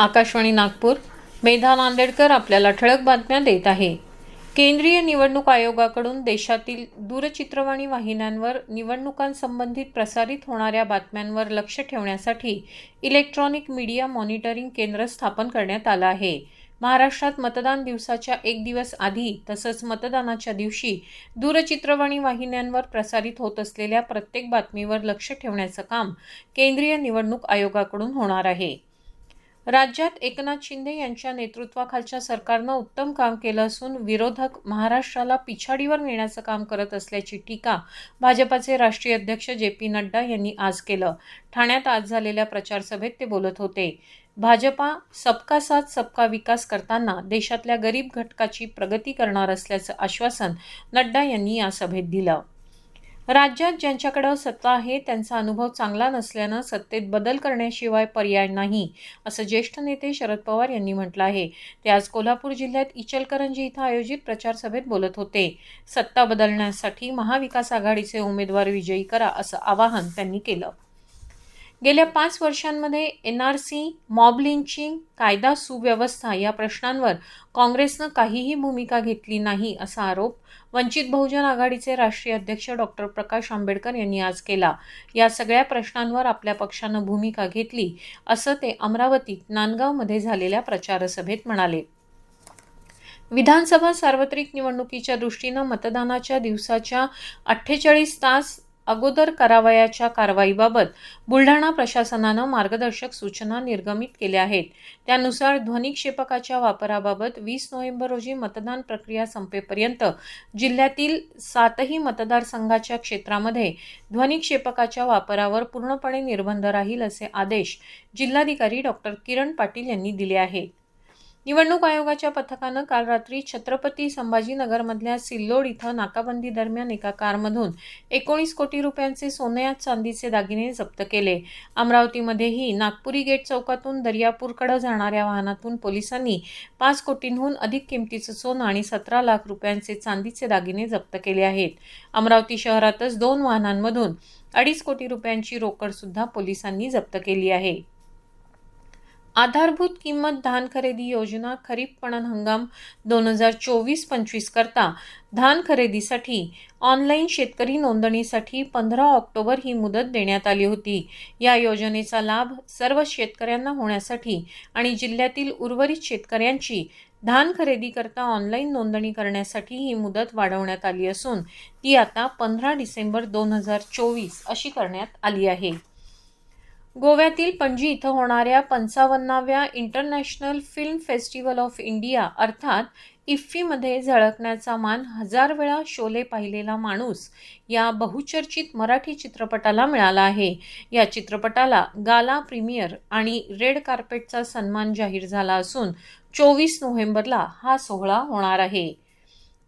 आकाशवाणी नागपूर. मेधा नांदेडकर आपल्याला ठळक बातम्या देत आहे. केंद्रीय निवडणूक आयोगाकडून देशातील दूरचित्रवाणी वाहिन्यांवर निवडणुकांसंबंधित प्रसारित होणाऱ्या बातम्यांवर लक्ष ठेवण्यासाठी इलेक्ट्रॉनिक मीडिया मॉनिटरिंग केंद्र स्थापन करण्यात आलं आहे. महाराष्ट्रात मतदान दिवसाच्या एक दिवस आधी तसंच मतदानाच्या दिवशी दूरचित्रवाणी वाहिन्यांवर प्रसारित होत असलेल्या प्रत्येक बातमीवर लक्ष ठेवण्याचं काम केंद्रीय निवडणूक आयोगाकडून होणार आहे. राज्यात एकनाथ शिंदे यांच्या नेतृत्वाखालच्या सरकारनं उत्तम काम केलं असून विरोधक महाराष्ट्राला पिछाडीवर नेण्याचं काम करत असल्याची टीका भाजपाचे राष्ट्रीय अध्यक्ष जे पी नड्डा यांनी आज केलं. ठाण्यात आज झालेल्या प्रचारसभेत ते बोलत होते. भाजपा सबका साथ सबका विकास करताना देशातल्या गरीब घटकाची प्रगती करणार असल्याचं आश्वासन नड्डा यांनी या सभेत दिलं. राज्यात ज्यांच्याकडं सत्ता आहे त्यांचा अनुभव चांगला नसल्यानं सत्तेत बदल करण्याशिवाय पर्याय नाही असं ज्येष्ठ नेते शरद पवार यांनी म्हटलं आहे. ते आज कोल्हापूर जिल्ह्यात इचलकरंजी इथं आयोजित प्रचारसभेत बोलत होते. सत्ता बदलण्यासाठी महाविकास आघाडीचे उमेदवार विजयी करा असं आवाहन त्यांनी केलं. गेल्या पाच वर्षांमध्ये N R C mob lynching कायदा सुव्यवस्था या प्रश्नांवर काँग्रेसनं काहीही भूमिका घेतली नाही असा आरोप वंचित बहुजन आघाडीचे राष्ट्रीय अध्यक्ष डॉक्टर प्रकाश आंबेडकर यांनी आज केला. या सगळ्या प्रश्नांवर आपल्या पक्षानं भूमिका घेतली असं ते अमरावतीत नांदगावमध्ये झालेल्या प्रचारसभेत म्हणाले. विधानसभा सार्वत्रिक निवडणुकीच्या दृष्टीनं मतदानाच्या दिवसाच्या अठ्ठेचाळीस तास अगोदर करावयाच्या कारवाईबाबत बुलढाणा प्रशासनानं मार्गदर्शक सूचना निर्गमित केल्या आहेत. त्यानुसार ध्वनिक्षेपकाच्या वापराबाबत वीस नोव्हेंबर रोजी मतदान प्रक्रिया संपेपर्यंत जिल्ह्यातील सातही मतदारसंघाच्या क्षेत्रामध्ये ध्वनिक्षेपकाच्या वापरावर पूर्णपणे निर्बंध राहील असे आदेश जिल्हाधिकारी डॉक्टर किरण पाटील यांनी दिले आहेत. निवडणूक आयोगाच्या पथकानं काल रात्री छत्रपती संभाजीनगरमधल्या सिल्लोड इथं नाकाबंदी दरम्यान एका कारमधून एकोणीस कोटी रुपयांचे सोन्यात चांदीचे दागिने जप्त केले. अमरावतीमध्येही नागपुरी गेट चौकातून दर्यापूरकडे जाणाऱ्या वाहनातून पोलिसांनी पाच कोटींहून अधिक किमतीचं सोनं आणि सतरा लाख रुपयांचे चांदीचे दागिने जप्त केले आहेत. अमरावती शहरातच दोन वाहनांमधून अडीच कोटी रुपयांची रोकड सुद्धा पोलिसांनी जप्त केली आहे. आधारभूत किंमत धान खरेदी योजना खरीप पणन हंगाम दोन हजार चोवीस पंचवीस करता धान खरेदीसाठी ऑनलाईन शेतकरी नोंदणीसाठी पंधरा ऑक्टोबर ही मुदत देण्यात आली होती. या योजनेचा लाभ सर्व शेतकऱ्यांना होण्यासाठी आणि जिल्ह्यातील उर्वरित शेतकऱ्यांची धान खरेदी करता ऑनलाईन नोंदणी करण्यासाठी ही मुदत वाढवण्यात आली असून ती आता पंधरा डिसेंबर दोन हजार चोवीस अशी करण्यात आली आहे. गोव्यातील पणजी इथं होणाऱ्या पंचावन्नाव्या International Film Festival of India अर्थात इफ्फीमध्ये झळकण्याचा मान हजार वेळा शोले पाहिलेला माणूस या बहुचर्चित मराठी चित्रपटाला मिळाला आहे. या चित्रपटाला गाला प्रीमियर आणि रेड कार्पेटचा सन्मान जाहीर झाला असून चोवीस नोव्हेंबरला हा सोहळा होणार आहे.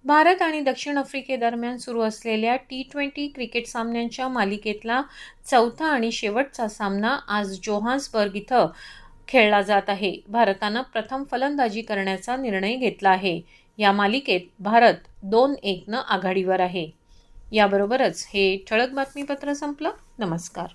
भारत आणि दक्षिण आफ्रिकेदरम्यान सुरू असलेल्या टी ट्वेंटी क्रिकेट सामन्यांच्या मालिकेतला चौथा आणि शेवटचा सामना आज जोहान्सबर्ग इथं खेळला जात आहे. भारतानं प्रथम फलंदाजी करण्याचा निर्णय घेतला आहे. या मालिकेत भारत दोन एकनं आघाडीवर आहे. याबरोबरच हे ठळक बातमीपत्र संपलं. नमस्कार.